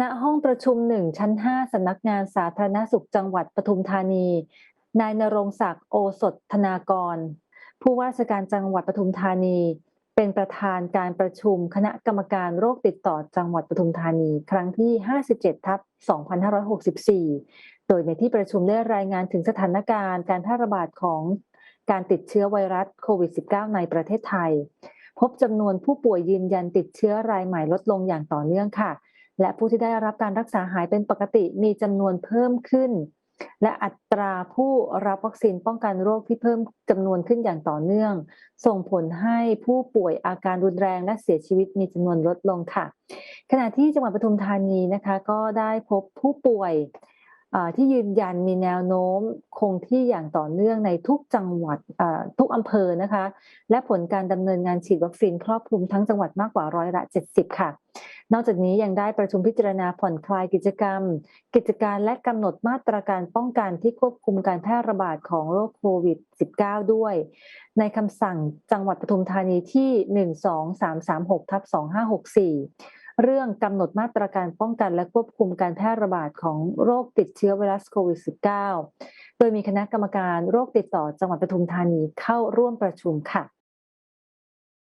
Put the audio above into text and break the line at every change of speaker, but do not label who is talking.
ณห้องประชุมหนึ่งชั้น5สำนักงานสาธารณสุขจังหวัดปทุมธานี นายนรงศักดิ์โอสถธนากร ผู้ว่าราชการจังหวัดปทุมธานี เป็นประธานการประชุมคณะกรรมการโรคติดต่อจังหวัดปทุมธานี ครั้งที่ 57 ทับ 2564 โดยในที่ประชุมได้รายงานถึงสถานการณ์การแพร่ระบาดของการติดเชื้อไวรัสโควิด -19 ในประเทศไทย พบจำนวนผู้ป่วยยืนยันติดเชื้อรายใหม่ลดลงอย่างต่อเนื่องค่ะ และผู้ที่ได้รับการรักษาหายเป็นปกติมีจำนวนเพิ่มขึ้น และอัตราผู้รับวัคซีนป้องกันโรคที่เพิ่มจำนวนขึ้นอย่างต่อเนื่อง ส่งผลให้ผู้ป่วยอาการรุนแรงและเสียชีวิตมีจำนวนลดลงค่ะ ขณะที่จังหวัดปทุมธานีนะคะก็ได้พบผู้ป่วยที่ยืนยันมีแนวโน้มคงที่อย่างต่อเนื่องในทุกจังหวัดทุกอำเภอนะคะ และผลการดำเนินงานฉีดวัคซีนครอบคลุมทั้งจังหวัดมากกว่าร้อยละ 70 ค่ะ นอกจากนี้ยังได้ประชุมพิจารณาผ่อนคลายกิจกรรม กิจการและกำหนดมาตรการป้องกันที่ควบคุมการแพร่ระบาดของโรคโควิด -19 ด้วย ในคำสั่งจังหวัดปทุมธานีที่ 12336ทับ2564เรื่องกำหนดมาตรการป้องกันและควบคุมการแพร่ระบาดของโรคติดเชื้อไวรัสโควิด -19 โดยมีคณะกรรมการโรคติดต่อจังหวัดปทุมธานีเข้าร่วมประชุมค่ะ